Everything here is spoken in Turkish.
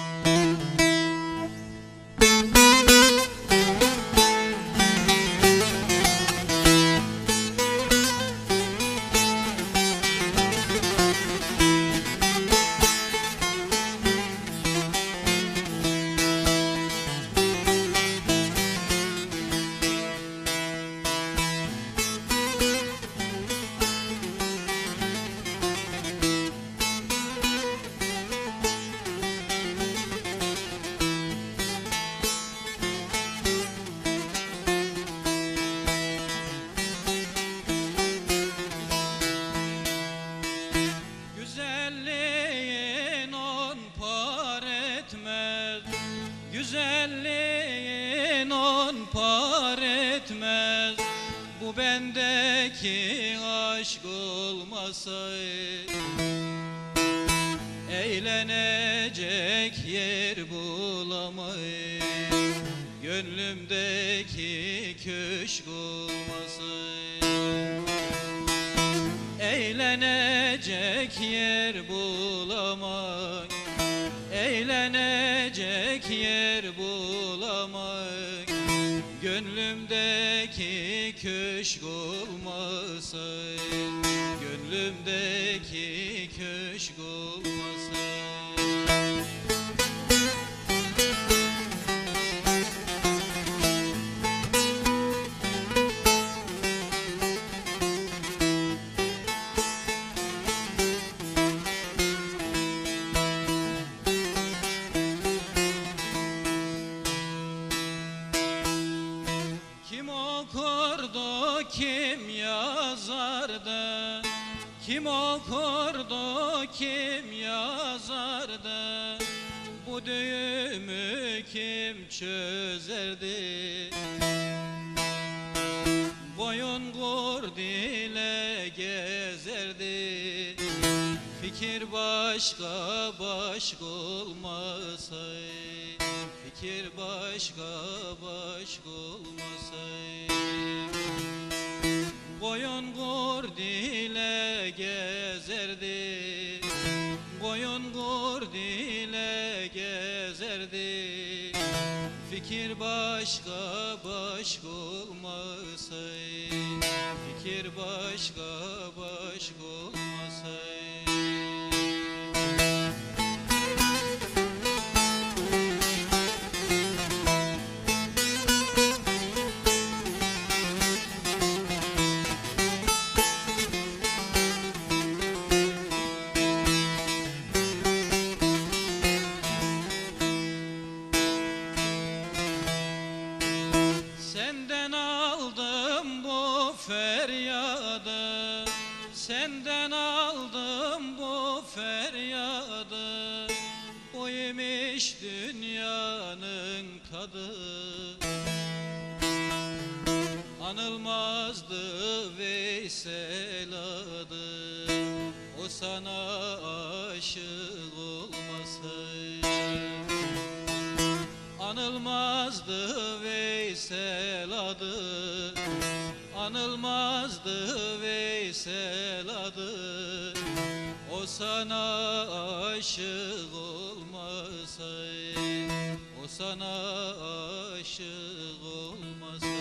you par etmez. Bu bendeki aşk olmasaydı Eğlenecek yer bulamayız Gönlümdeki köşk olmasaydı Eğlenecek yer bulamak Gönlümdeki köşk olmasın Gönlümdeki köşk olmasın kim yazardı? Kim okurdu, kim yazardı? Bu düğümü kim çözerdi? Boyun kurd ile gezerdi Fikir başka başka olmasaydı Fikir başka başka olmasaydı Boyun kurd ile gezerdi. Boyun kurd ile gezerdi. Fikir başka başka olmasaydı. Fikir başka başka olmasaydı Senden aldım bu feryadı. Bu imiş dünyanın tadı Anılmazdı Veysel adı. O sana aşık olmasaydı. Anılmazdı Veysel adı. Anılmazdı Veysel adı O sana aşık olmasaydı O sana aşık olmasaydı